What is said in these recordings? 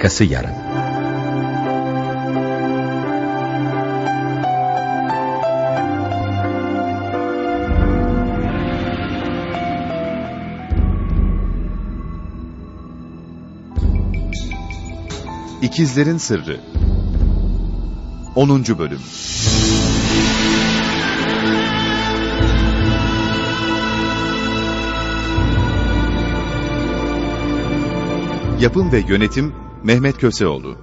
Arkası yarın. İkizlerin Sırrı 10. Bölüm Yapım ve Yönetim Mehmet Köseoğlu.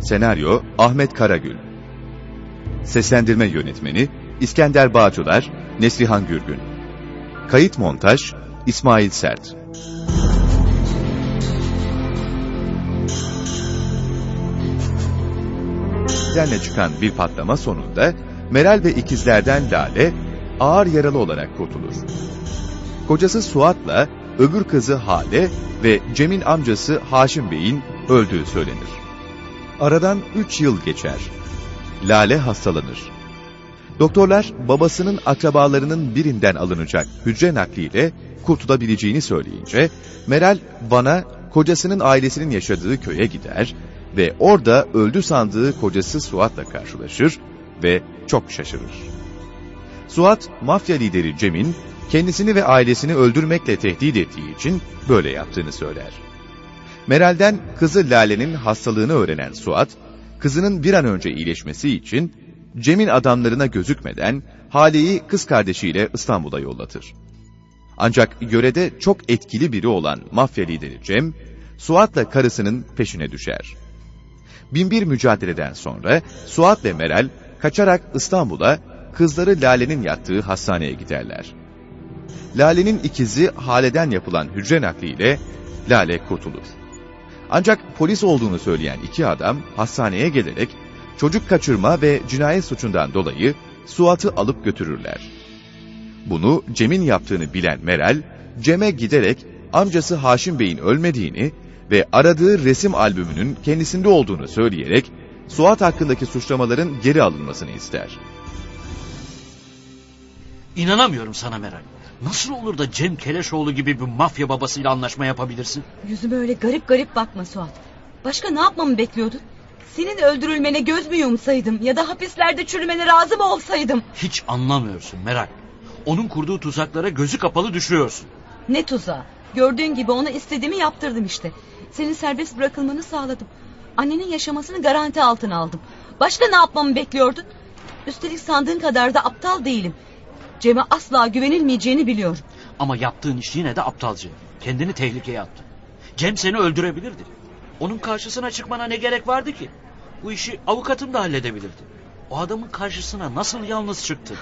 Senaryo Ahmet Karagül. Seslendirme Yönetmeni İskender Bağcılar, Neslihan Gürgün. Kayıt Montaj İsmail Sert. Denle çıkan bir patlama sonunda Meral ve ikizlerden Lale ağır yaralı olarak kurtulur. Kocası Suat'la öbür kızı Hale ve Cem'in amcası Haşim Bey'in öldüğü söylenir. Aradan 3 yıl geçer. Lale hastalanır. Doktorlar babasının akrabalarının birinden alınacak hücre nakliyle kurtulabileceğini söyleyince Meral Van'a kocasının ailesinin yaşadığı köye gider ve orada öldü sandığı kocası Suat'la karşılaşır ve çok şaşırır. Suat, mafya lideri Cem'in kendisini ve ailesini öldürmekle tehdit ettiği için böyle yaptığını söyler. Meral'den kızı Lale'nin hastalığını öğrenen Suat, kızının bir an önce iyileşmesi için Cem'in adamlarına gözükmeden Hale'yi kız kardeşiyle İstanbul'a yollatır. Ancak yörede çok etkili biri olan mafya lideri Cem, Suat'la karısının peşine düşer. Binbir mücadeleden sonra Suat ve Meral kaçarak İstanbul'a kızları Lale'nin yattığı hastaneye giderler. Lale'nin ikizi Hale'den yapılan hücre nakliyle Lale kurtulur. Ancak polis olduğunu söyleyen iki adam hastaneye gelerek çocuk kaçırma ve cinayet suçundan dolayı Suat'ı alıp götürürler. Bunu Cem'in yaptığını bilen Meral, Cem'e giderek amcası Haşim Bey'in ölmediğini ve aradığı resim albümünün kendisinde olduğunu söyleyerek Suat hakkındaki suçlamaların geri alınmasını ister. İnanamıyorum sana Meral. Nasıl olur da Cem Keleşoğlu gibi bir mafya babasıyla anlaşma yapabilirsin? Yüzüme öyle garip garip bakma Suat. Başka ne yapmamı bekliyordun? Senin öldürülmene göz mü yumsaydım ya da hapislerde çürümene razı mı olsaydım? Hiç anlamıyorsun Meral. Onun kurduğu tuzaklara gözü kapalı düşüyorsun. Ne tuzağı? Gördüğün gibi ona istediğimi yaptırdım işte. Senin serbest bırakılmanı sağladım. Annenin yaşamasını garanti altına aldım. Başka ne yapmamı bekliyordun? Üstelik sandığın kadar da aptal değilim. Cem'e asla güvenilmeyeceğini biliyorum. Ama yaptığın iş yine de aptalca. Kendini tehlikeye attın. Cem seni öldürebilirdi. Onun karşısına çıkmana ne gerek vardı ki? Bu işi avukatım da halledebilirdi. O adamın karşısına nasıl yalnız çıktın?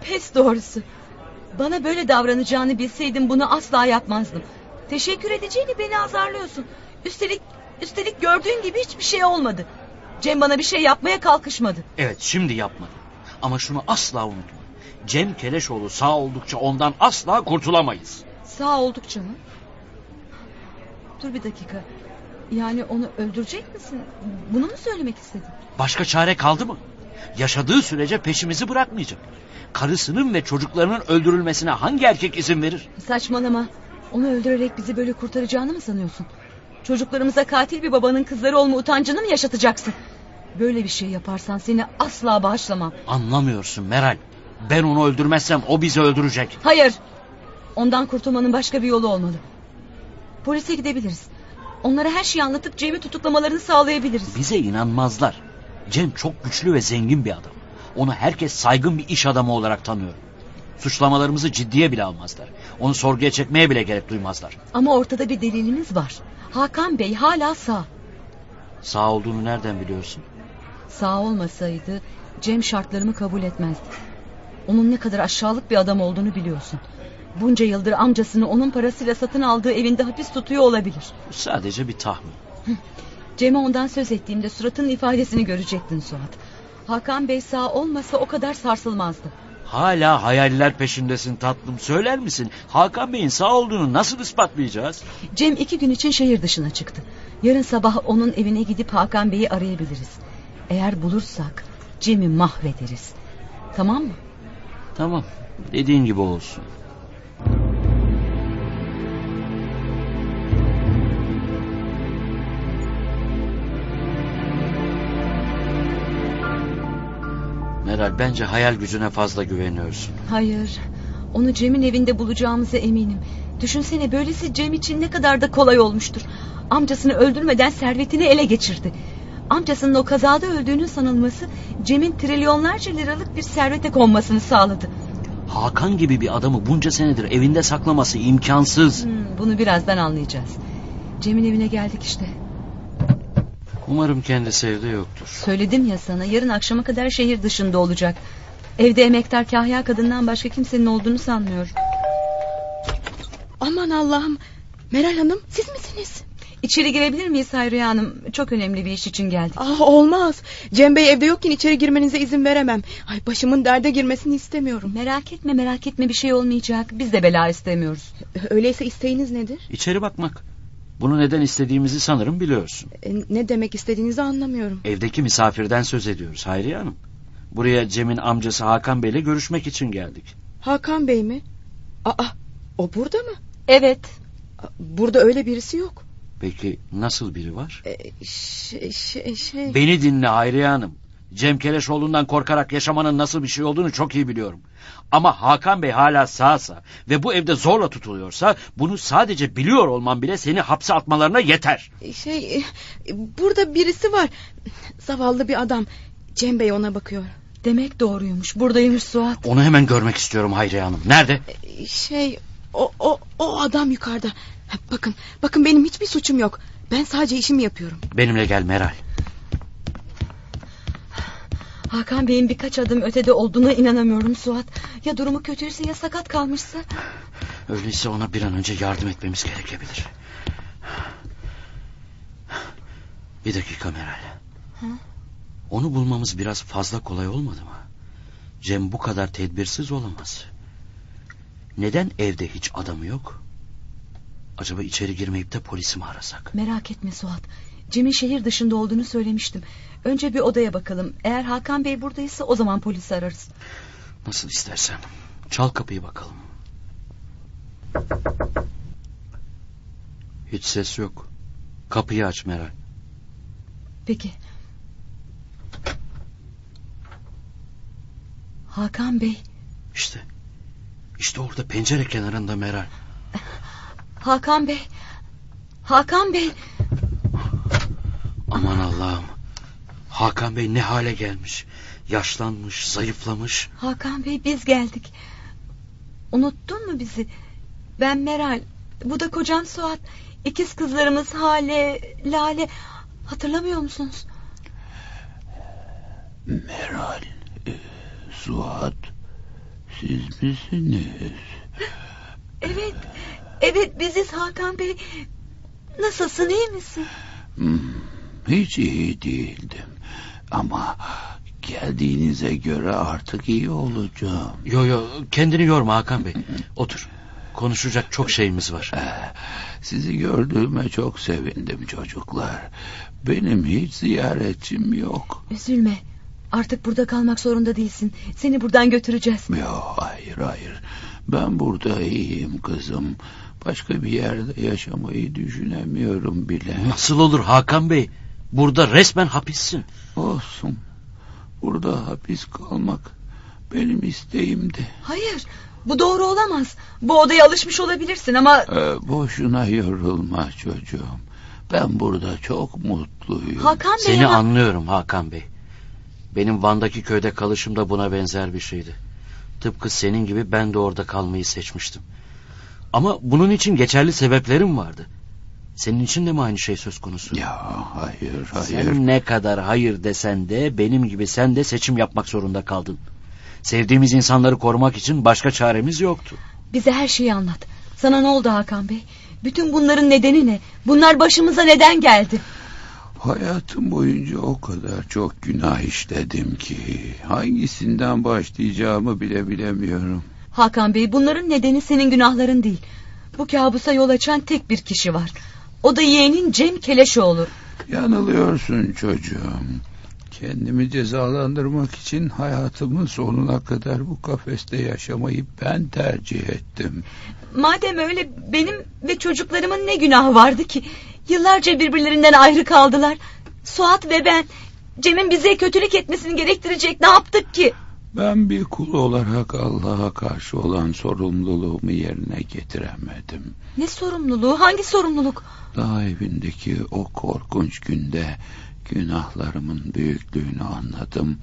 Pes doğrusu. Bana böyle davranacağını bilseydim bunu asla yapmazdım. Teşekkür edeceğini beni azarlıyorsun. Üstelik üstelik gördüğün gibi hiçbir şey olmadı. Cem bana bir şey yapmaya kalkışmadı. Evet şimdi yapmadı. Ama şunu asla unutma. Cem Keleşoğlu sağ oldukça ondan asla kurtulamayız. Sağ oldukça mı? Dur bir dakika. Yani onu öldürecek misin? Bunu mu söylemek istedin? Başka çare kaldı mı? Yaşadığı sürece peşimizi bırakmayacak. Karısının ve çocuklarının öldürülmesine hangi erkek izin verir? Saçmalama. Onu öldürerek bizi böyle kurtaracağını mı sanıyorsun? Çocuklarımıza katil bir babanın kızları olma utancını mı yaşatacaksın? Böyle bir şey yaparsan seni asla bağışlamam. Anlamıyorsun Meral. Ben onu öldürmezsem o bizi öldürecek. Hayır. Ondan kurtulmanın başka bir yolu olmalı. Polise gidebiliriz. Onlara her şeyi anlatıp Cem'i tutuklamalarını sağlayabiliriz. Bize inanmazlar. Cem çok güçlü ve zengin bir adam. Onu herkes saygın bir iş adamı olarak tanıyor. Suçlamalarımızı ciddiye bile almazlar. Onu sorguya çekmeye bile gerek duymazlar. Ama ortada bir delilimiz var. Hakan Bey hala sağ. Sağ olduğunu nereden biliyorsun? Sağ olmasaydı Cem şartlarımı kabul etmezdi. Onun ne kadar aşağılık bir adam olduğunu biliyorsun. Bunca yıldır amcasını onun parasıyla satın aldığı evinde hapis tutuyor olabilir. Bu sadece bir tahmin. Cem'e ondan söz ettiğimde suratının ifadesini görecektin Suat. Hakan Bey sağ olmasa o kadar sarsılmazdı. Hala hayaller peşindesin tatlım. Söyler misin? Hakan Bey'in sağ olduğunu nasıl ispatlayacağız? Cem iki gün için şehir dışına çıktı. Yarın sabah onun evine gidip Hakan Bey'i arayabiliriz. Eğer bulursak Cem'i mahvederiz. Tamam mı? Tamam dediğin gibi olsun. Meral bence hayal gücüne fazla güveniyorsun. Hayır. Onu Cem'in evinde bulacağımıza eminim. Düşünsene böylesi Cem için ne kadar da kolay olmuştur. Amcasını öldürmeden servetini ele geçirdi. Amcasının o kazada öldüğünün sanılması Cem'in trilyonlarca liralık bir servete konmasını sağladı. Hakan gibi bir adamı bunca senedir evinde saklaması imkansız. Hmm, bunu birazdan anlayacağız. Cem'in evine geldik işte. Umarım kendisi evde yoktur. Söyledim ya sana yarın akşama kadar şehir dışında olacak. Evde emektar kahya kadından başka kimsenin olduğunu sanmıyorum. Aman Allah'ım. Meral Hanım siz misiniz? İçeri girebilir miyiz Hayriye Hanım? Çok önemli bir iş için geldik. Ah olmaz. Cem Bey evde yokken içeri girmenize izin veremem. Ay başımın derde girmesini istemiyorum. Merak etme merak etme bir şey olmayacak. Biz de bela istemiyoruz. Öyleyse isteğiniz nedir? İçeri bakmak. Bunu neden istediğimizi sanırım biliyorsun. E, ne demek istediğinizi anlamıyorum. Evdeki misafirden söz ediyoruz Hayriye Hanım. Buraya Cem'in amcası Hakan Bey'le görüşmek için geldik. Hakan Bey mi? Aa o burada mı? Evet. Burada öyle birisi yok. Peki nasıl biri var? E, şey, şey, şey. Beni dinle Hayriye Hanım. Cem Keleşoğlu'ndan korkarak yaşamanın nasıl bir şey olduğunu çok iyi biliyorum. Ama Hakan Bey hala sağsa ve bu evde zorla tutuluyorsa bunu sadece biliyor olman bile seni hapse atmalarına yeter. Şey e, burada birisi var. Zavallı bir adam. Cem Bey ona bakıyor. Demek doğruymuş. Buradaymış Suat. Onu hemen görmek istiyorum Hayriye Hanım. Nerede? E, Şey o o o adam yukarıda. Ha, Bakın bakın benim hiçbir suçum yok. Ben sadece işimi yapıyorum. Benimle gel Meral. Hakan Bey'in birkaç adım ötede olduğuna inanamıyorum Suat. Ya durumu kötüyse ya sakat kalmışsa? Öyleyse ona bir an önce yardım etmemiz gerekebilir. Bir dakika Meral. Hı? Onu bulmamız biraz fazla kolay olmadı mı? Cem bu kadar tedbirsiz olamaz. Neden evde hiç adamı yok? Acaba içeri girmeyip de polisi mi arasak? Merak etme Suat. Cem'in şehir dışında olduğunu söylemiştim. Önce bir odaya bakalım. Eğer Hakan Bey buradaysa o zaman polisi ararız. Nasıl istersen. Çal kapıyı bakalım. Hiç ses yok. Kapıyı aç Meral. Peki. Hakan Bey. İşte. İşte orada pencere kenarında Meral. Hakan Bey. Hakan Bey. Aman Allah'ım. Hakan Bey ne hale gelmiş. Yaşlanmış, zayıflamış. Hakan Bey biz geldik. Unuttun mu bizi? Ben Meral. Bu da kocam Suat. İkiz kızlarımız Hale, Lale. Hatırlamıyor musunuz? Meral, e, Suat, siz misiniz? Evet. Evet biziz Hakan Bey. Nasılsın iyi misin? Hmm, hiç iyi değildim. Ama geldiğinize göre artık iyi olacağım. Yo yo kendini yorma Hakan Bey. Otur. Konuşacak çok şeyimiz var. Eh, Sizi gördüğüme çok sevindim çocuklar. Benim hiç ziyaretçim yok. Üzülme. Artık burada kalmak zorunda değilsin. Seni buradan götüreceğiz. Yok, hayır hayır. Ben burada iyiyim kızım. Başka bir yerde yaşamayı düşünemiyorum bile. Nasıl olur Hakan Bey? Burada resmen hapissin. Olsun. Burada hapis kalmak benim isteğimdi. Hayır. Bu doğru olamaz. Bu odaya alışmış olabilirsin ama... Ee, boşuna yorulma çocuğum. Ben burada çok mutluyum. Hakan Bey Seni ama- anlıyorum Hakan Bey. Benim Van'daki köyde kalışım da buna benzer bir şeydi. Tıpkı senin gibi ben de orada kalmayı seçmiştim. Ama bunun için geçerli sebeplerim vardı. Senin için de mi aynı şey söz konusu? Ya hayır hayır. Sen ne kadar hayır desen de benim gibi sen de seçim yapmak zorunda kaldın. Sevdiğimiz insanları korumak için başka çaremiz yoktu. Bize her şeyi anlat. Sana ne oldu Hakan Bey? Bütün bunların nedeni ne? Bunlar başımıza neden geldi? Hayatım boyunca o kadar çok günah işledim ki hangisinden başlayacağımı bile bilemiyorum. Hakan Bey bunların nedeni senin günahların değil. Bu kabusa yol açan tek bir kişi var. O da yeğenin Cem Keleşoğlu. Yanılıyorsun çocuğum. Kendimi cezalandırmak için hayatımın sonuna kadar bu kafeste yaşamayı ben tercih ettim. Madem öyle benim ve çocuklarımın ne günahı vardı ki? Yıllarca birbirlerinden ayrı kaldılar. Suat ve ben Cem'in bize kötülük etmesini gerektirecek ne yaptık ki? Ben bir kul olarak Allah'a karşı olan sorumluluğumu yerine getiremedim. Ne sorumluluğu? Hangi sorumluluk? Daha evindeki o korkunç günde günahlarımın büyüklüğünü anladım.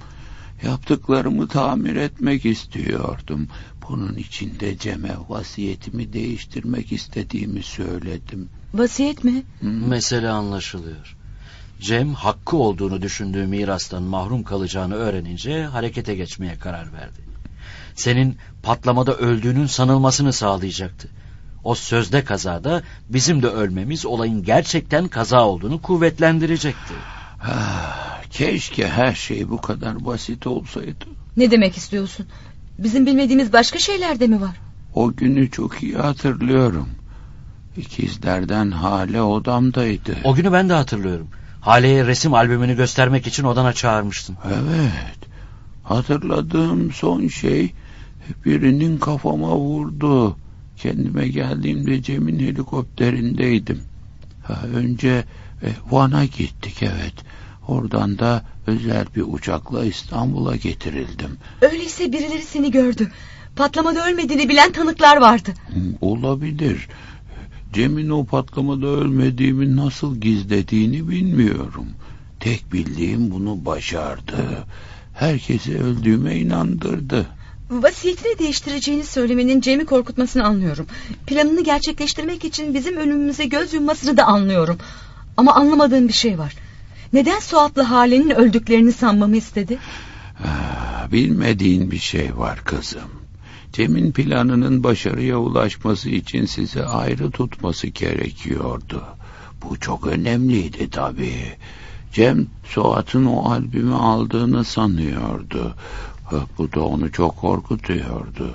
Yaptıklarımı tamir etmek istiyordum. Bunun için de Cem'e vasiyetimi değiştirmek istediğimi söyledim. Vasiyet mi? Hı? Mesele anlaşılıyor. Cem hakkı olduğunu düşündüğü mirastan mahrum kalacağını öğrenince harekete geçmeye karar verdi. Senin patlamada öldüğünün sanılmasını sağlayacaktı. O sözde kazada bizim de ölmemiz olayın gerçekten kaza olduğunu kuvvetlendirecekti. Ah, keşke her şey bu kadar basit olsaydı. Ne demek istiyorsun? Bizim bilmediğimiz başka şeyler de mi var? O günü çok iyi hatırlıyorum. İkizlerden Hale odamdaydı. O günü ben de hatırlıyorum. Hale'ye resim albümünü göstermek için odana çağırmıştın. Evet. Hatırladığım son şey birinin kafama vurdu. Kendime geldiğimde Cem'in helikopterindeydim. Ha, önce e, Van'a gittik evet. Oradan da özel bir uçakla İstanbul'a getirildim. Öyleyse birileri seni gördü. Patlamada ölmediğini bilen tanıklar vardı. Olabilir. Cem'in o patlamada ölmediğimi nasıl gizlediğini bilmiyorum. Tek bildiğim bunu başardı. Herkesi öldüğüme inandırdı. Vasiyetini değiştireceğini söylemenin Cem'i korkutmasını anlıyorum. Planını gerçekleştirmek için bizim ölümümüze göz yummasını da anlıyorum. Ama anlamadığım bir şey var. Neden Suat'la Hale'nin öldüklerini sanmamı istedi? Bilmediğin bir şey var kızım. Cem'in planının başarıya ulaşması için sizi ayrı tutması gerekiyordu. Bu çok önemliydi tabii. Cem Suat'ın o albümü aldığını sanıyordu. Bu da onu çok korkutuyordu.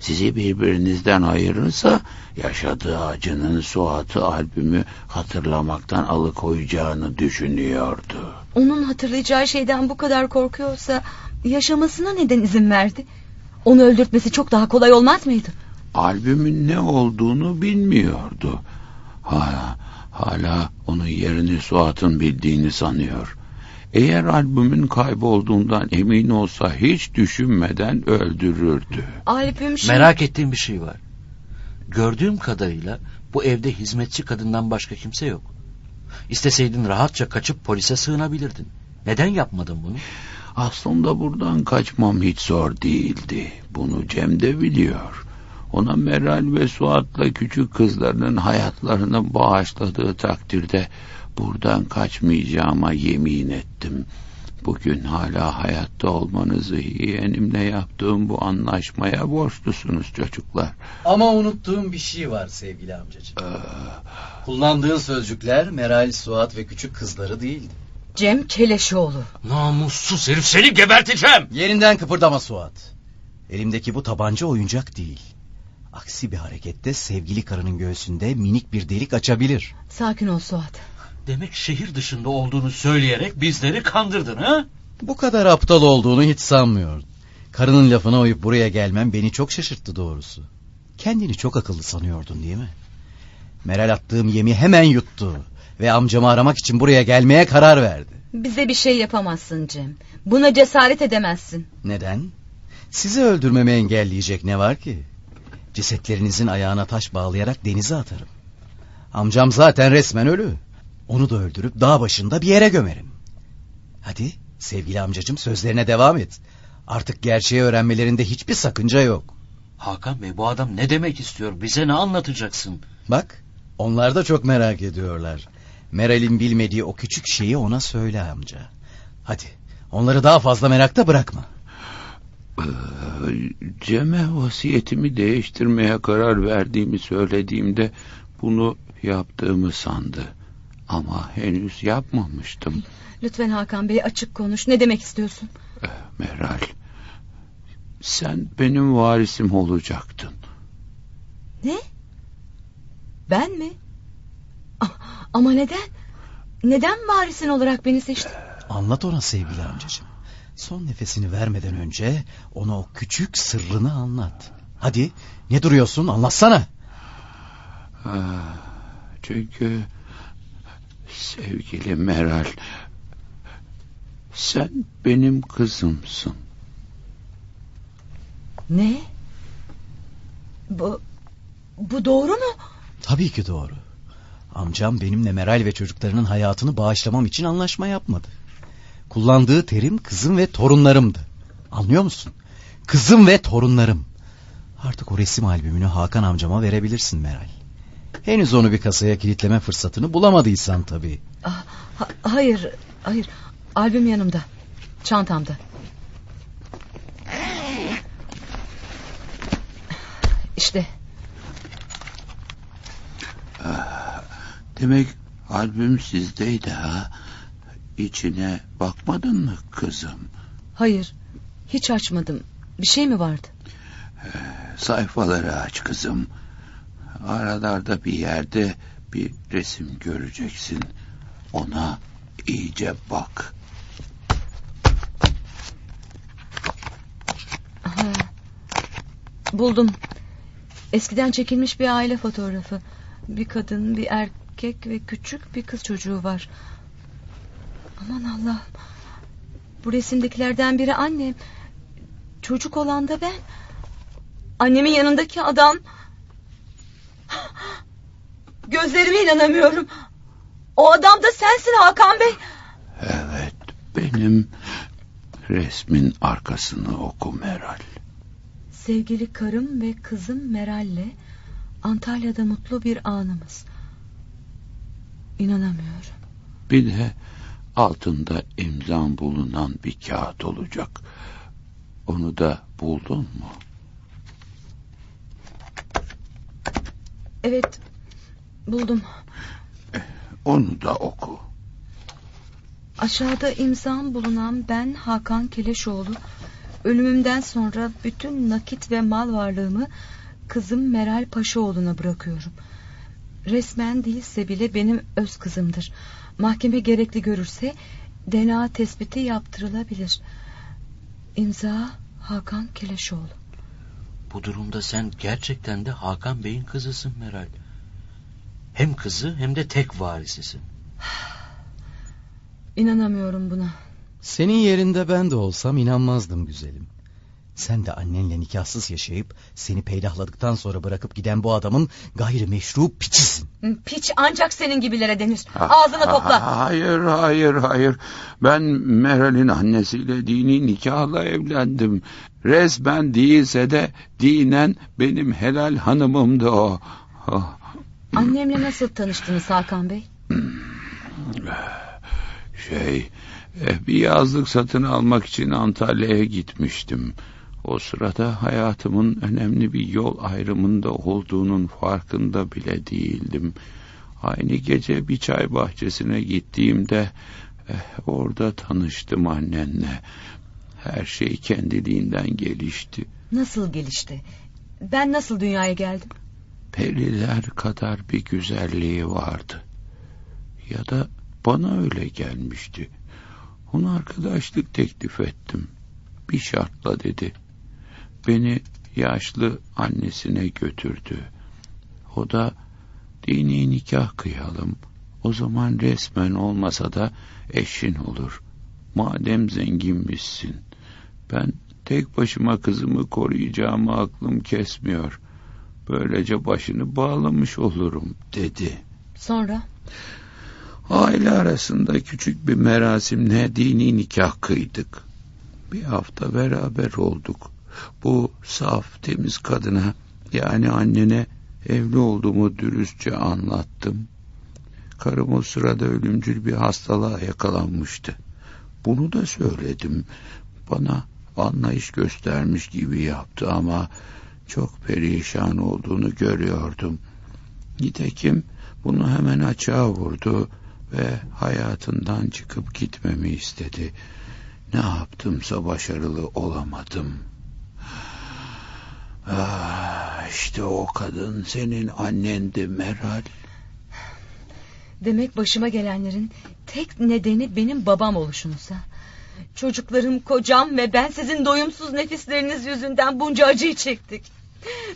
Sizi birbirinizden ayırırsa yaşadığı acının Suat'ı albümü hatırlamaktan alıkoyacağını düşünüyordu. Onun hatırlayacağı şeyden bu kadar korkuyorsa yaşamasına neden izin verdi? Onu öldürtmesi çok daha kolay olmaz mıydı? albümün ne olduğunu bilmiyordu. Hala, hala onun yerini Suat'ın bildiğini sanıyor. Eğer albümün kaybolduğundan emin olsa hiç düşünmeden öldürürdü. Albüm şey... Merak ettiğim bir şey var. Gördüğüm kadarıyla bu evde hizmetçi kadından başka kimse yok. İsteseydin rahatça kaçıp polise sığınabilirdin. Neden yapmadın bunu? Aslında buradan kaçmam hiç zor değildi. Bunu Cem de biliyor. Ona Meral ve Suat'la küçük kızlarının hayatlarını bağışladığı takdirde buradan kaçmayacağıma yemin ettim. Bugün hala hayatta olmanızı yeğenimle yaptığım bu anlaşmaya borçlusunuz çocuklar. Ama unuttuğum bir şey var sevgili amcacığım. Kullandığın sözcükler Meral, Suat ve küçük kızları değildi. Cem Keleşoğlu. Namussuz herif seni geberteceğim. Yerinden kıpırdama Suat. Elimdeki bu tabanca oyuncak değil. Aksi bir harekette sevgili karının göğsünde minik bir delik açabilir. Sakin ol Suat. Demek şehir dışında olduğunu söyleyerek bizleri kandırdın ha? Bu kadar aptal olduğunu hiç sanmıyordum. Karının lafına uyup buraya gelmem beni çok şaşırttı doğrusu. Kendini çok akıllı sanıyordun değil mi? Meral attığım yemi hemen yuttu. Ve amcamı aramak için buraya gelmeye karar verdi. Bize bir şey yapamazsın Cem. Buna cesaret edemezsin. Neden? Sizi öldürmemi engelleyecek ne var ki? Cesetlerinizin ayağına taş bağlayarak denize atarım. Amcam zaten resmen ölü. Onu da öldürüp dağ başında bir yere gömerim. Hadi sevgili amcacım sözlerine devam et. Artık gerçeği öğrenmelerinde hiçbir sakınca yok. Hakan Bey bu adam ne demek istiyor? Bize ne anlatacaksın? Bak onlar da çok merak ediyorlar. Meral'in bilmediği o küçük şeyi ona söyle amca. Hadi onları daha fazla merakta bırakma. Ee, Cem'e vasiyetimi değiştirmeye karar verdiğimi söylediğimde bunu yaptığımı sandı. Ama henüz yapmamıştım. Lütfen Hakan Bey açık konuş. Ne demek istiyorsun? Ee, Meral, sen benim varisim olacaktın. Ne? Ben mi? Ah, Ama neden? Neden varisin olarak beni seçtin? Anlat ona sevgili amcacığım. Son nefesini vermeden önce ona o küçük sırrını anlat. Hadi ne duruyorsun anlatsana. Çünkü sevgili Meral, sen benim kızımsın. Ne? Bu bu doğru mu? Tabii ki doğru. Amcam benimle Meral ve çocuklarının hayatını bağışlamam için anlaşma yapmadı. Kullandığı terim kızım ve torunlarımdı. Anlıyor musun? Kızım ve torunlarım. Artık o resim albümünü Hakan amcama verebilirsin Meral. Henüz onu bir kasaya kilitleme fırsatını bulamadıysan tabii. Ah, ha- hayır, hayır. Albüm yanımda. Çantamda. İşte Demek albüm sizdeydi ha. İçine bakmadın mı kızım? hayır. Hiç açmadım. Bir şey mi vardı? Sayfaları aç kızım. Aralarda bir yerde bir resim göreceksin. Ona iyice bak. Ha, buldum. Eskiden çekilmiş bir aile fotoğrafı. Bir kadın, bir erkek ve küçük bir kız çocuğu var. Aman Allah'ım. Bu resimdekilerden biri annem. Çocuk olan da ben. Annemin yanındaki adam. Gözlerime inanamıyorum. O adam da sensin Hakan Bey. Evet benim resmin arkasını oku Meral. Sevgili karım ve kızım Meral'le Antalya'da mutlu bir anımız. İnanamıyorum. Bir de altında imzan bulunan bir kağıt olacak. Onu da buldun mu? Evet, buldum. Onu da oku. Aşağıda imzam bulunan ben Hakan Keleşoğlu. Ölümümden sonra bütün nakit ve mal varlığımı kızım Meral Paşaoğlu'na bırakıyorum. Resmen değilse bile benim öz kızımdır. Mahkeme gerekli görürse DNA tespiti yaptırılabilir. İmza Hakan Keleşoğlu. Bu durumda sen gerçekten de Hakan Bey'in kızısın Meral. Hem kızı hem de tek varisisin. İnanamıyorum buna. Senin yerinde ben de olsam inanmazdım güzelim. Sen de annenle nikahsız yaşayıp seni peydahladıktan sonra bırakıp giden bu adamın gayrimeşru piçisin. Piç ancak senin gibilere denir. Ağzını topla. Hayır, hayır, hayır. Ben Meral'in annesiyle dini nikahla evlendim. Resmen değilse de dinen benim helal hanımımdı o. Oh, Annemle nasıl tanıştınız Hakan Bey? Şey, eh, bir yazlık satın almak için Antalya'ya gitmiştim. O sırada hayatımın önemli bir yol ayrımında olduğunun farkında bile değildim. Aynı gece bir çay bahçesine gittiğimde eh, orada tanıştım annenle. Her şey kendiliğinden gelişti. Nasıl gelişti? Ben nasıl dünyaya geldim? Periler kadar bir güzelliği vardı. Ya da bana öyle gelmişti. Ona arkadaşlık teklif ettim. Bir şartla dedi. Beni yaşlı annesine götürdü. O da dini nikah kıyalım. O zaman resmen olmasa da eşin olur. Madem zenginmişsin. Ben tek başıma kızımı koruyacağımı aklım kesmiyor. Böylece başını bağlamış olurum dedi. Sonra? Aile arasında küçük bir merasimle dini nikah kıydık. Bir hafta beraber olduk. Bu saf temiz kadına yani annene evli olduğumu dürüstçe anlattım. Karım o sırada ölümcül bir hastalığa yakalanmıştı. Bunu da söyledim. Bana anlayış göstermiş gibi yaptı ama çok perişan olduğunu görüyordum. Nitekim bunu hemen açığa vurdu ve hayatından çıkıp gitmemi istedi. Ne yaptımsa başarılı olamadım. Ah, işte o kadın senin annendi Meral. Demek başıma gelenlerin tek nedeni benim babam oluşunuzsa. Çocuklarım, kocam ve ben sizin doyumsuz nefisleriniz yüzünden bunca acıyı çektik.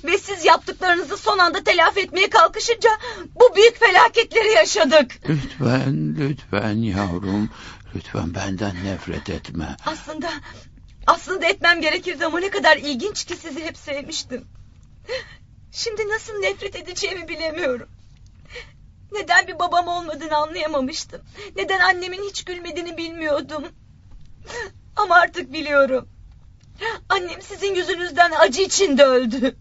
Ve siz yaptıklarınızı son anda telafi etmeye kalkışınca bu büyük felaketleri yaşadık. Lütfen, lütfen yavrum. Lütfen benden nefret etme. Aslında Aslında etmem gerekirdi ama ne kadar ilginç ki sizi hep sevmiştim. Şimdi nasıl nefret edeceğimi bilemiyorum. Neden bir babam olmadığını anlayamamıştım. Neden annemin hiç gülmediğini bilmiyordum. Ama artık biliyorum. Annem sizin yüzünüzden acı içinde öldü.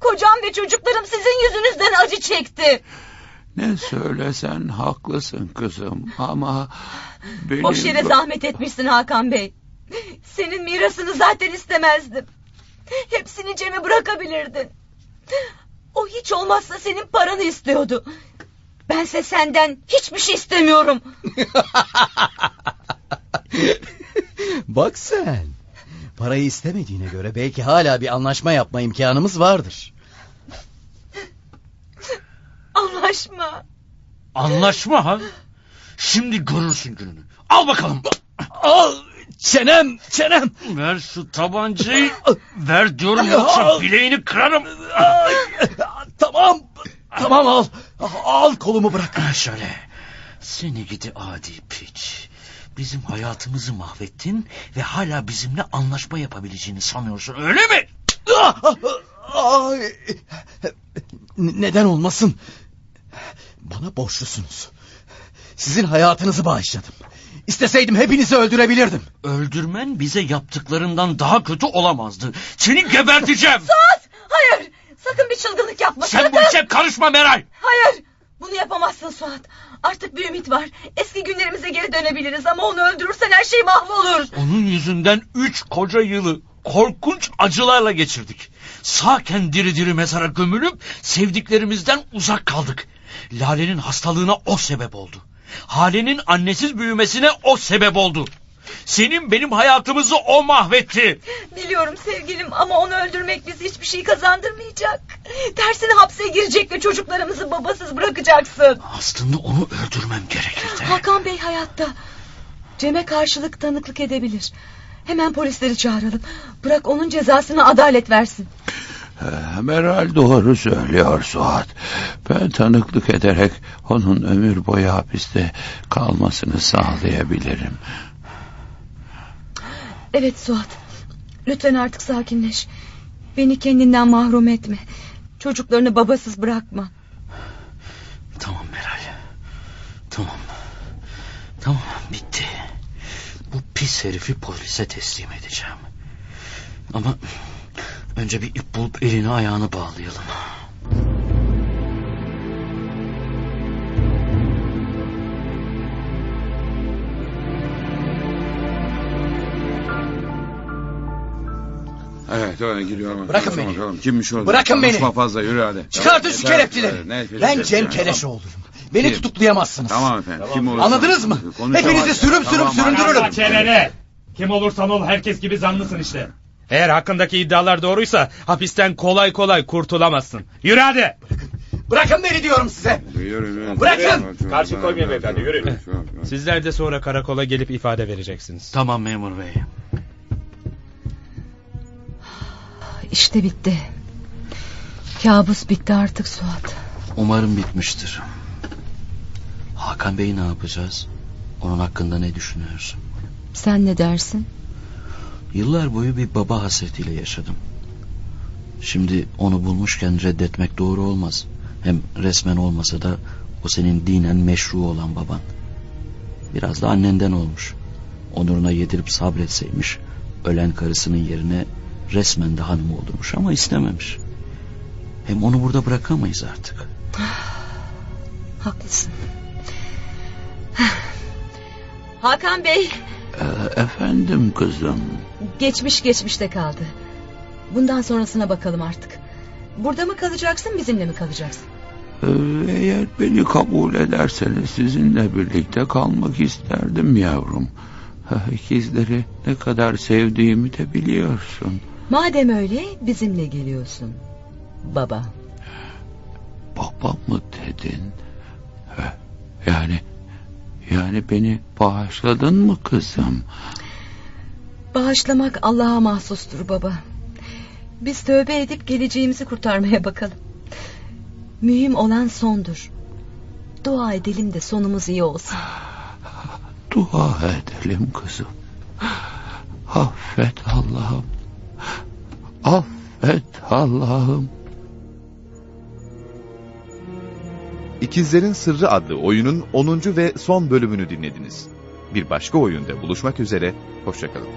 Kocam ve çocuklarım sizin yüzünüzden acı çekti. Ne söylesen haklısın kızım ama benim... Boş yere zahmet etmişsin Hakan Bey. Senin mirasını zaten istemezdim. Hepsini Cem'e bırakabilirdin. O hiç olmazsa senin paranı istiyordu. Bense senden hiçbir şey istemiyorum. Bak sen. Parayı istemediğine göre belki hala bir anlaşma yapma imkanımız vardır. Anlaşma. Anlaşma ha? Şimdi görürsün gününü. Al bakalım. Al çenem çenem. Ver şu tabancayı. Ver diyorum yoksa bileğini kırarım. Tamam. Tamam al. Al kolumu bırak. Ha, Şöyle. Seni gidi adi piç. Bizim hayatımızı mahvettin ve hala bizimle anlaşma yapabileceğini sanıyorsun öyle mi? Ay, neden olmasın? Bana borçlusunuz. Sizin hayatınızı bağışladım. İsteseydim hepinizi öldürebilirdim. Öldürmen bize yaptıklarından daha kötü olamazdı. Seni geberteceğim. Suat! Hayır! Sakın bir çılgınlık yapma. Sen bu işe karışma Meral. Hayır! Bunu yapamazsın Suat. Artık bir ümit var. Eski günlerimize geri dönebiliriz ama onu öldürürsen her şey mahvolur. Onun yüzünden üç koca yılı korkunç acılarla geçirdik. Sağken diri diri mezara gömülüp sevdiklerimizden uzak kaldık. Lale'nin hastalığına o sebep oldu. Hale'nin annesiz büyümesine o sebep oldu. Senin benim hayatımızı o mahvetti. Biliyorum sevgilim ama onu öldürmek bize hiçbir şey kazandırmayacak. Tersine hapse girecek ve çocuklarımızı babasız bırakacaksın. Aslında onu öldürmem gerekirdi. Hakan Bey hayatta. Cem'e karşılık tanıklık edebilir. Hemen polisleri çağıralım. Bırak onun cezasını adalet versin. Meral doğru söylüyor Suat. Ben tanıklık ederek onun ömür boyu hapiste kalmasını sağlayabilirim. Evet Suat. Lütfen artık sakinleş. Beni kendinden mahrum etme. Çocuklarını babasız bırakma. Tamam Meral. Tamam. Tamam bitti. Bu pis herifi polise teslim edeceğim. Ama önce bir ip bulup elini ayağını bağlayalım. Evet öyle giriyorum. Bırakın beni. Bakalım. Kimmiş o? Bırakın beni. Konuşma fazla yürü hadi. Çıkartın şu kelepçeleri. Ben Cem? Keleşoğlu'yum. Beni Kim? tutuklayamazsınız. Tamam efendim. Kim olursa Anladınız mı? Hepinizi sürüm sürüm Tamam, süründürürüm. tamam. Çeneni. Kim olursan ol herkes gibi zanlısın işte. Eğer hakkındaki iddialar doğruysa hapisten kolay kolay kurtulamazsın. Yürü hadi. Bırakın beni diyorum size. Yürü, yürü. Bırakın. Karşı koymayın beyefendi, yürüyün. Sizler de sonra karakola gelip ifade vereceksiniz. Tamam memur bey. İşte bitti. Kabus bitti artık Suat. Umarım bitmiştir. Hakan Bey'i ne yapacağız? Onun hakkında ne düşünüyorsun? Sen ne dersin? Yıllar boyu bir baba hasretiyle yaşadım. Şimdi onu bulmuşken reddetmek doğru olmaz. Hem resmen olmasa da o senin dinen meşru olan baban. Biraz da annenden olmuş. Onuruna yedirip sabretseymiş, ölen karısının yerine resmen de hanım olurmuş ama istememiş. Hem onu burada bırakamayız artık. Haklısın. Hakan Bey, Ee, efendim kızım. geçmiş geçmişte kaldı. Bundan sonrasına bakalım artık. Burada mı kalacaksın, bizimle mi kalacaksın? Ee, eğer beni kabul ederseniz sizinle birlikte kalmak isterdim yavrum. İkizleri ne kadar sevdiğimi de biliyorsun. Madem öyle, bizimle geliyorsun. Baba. Baba mı dedin? Yani yani beni bağışladın mı kızım? Bağışlamak Allah'a mahsustur baba. Biz tövbe edip geleceğimizi kurtarmaya bakalım. Mühim olan sondur. Dua edelim de sonumuz iyi olsun. Dua edelim kızım. Affet Allah'ım. Affet Allah'ım. İkizlerin Sırrı adlı oyunun 10. ve son bölümünü dinlediniz. Bir başka oyunda buluşmak üzere, hoşçakalın.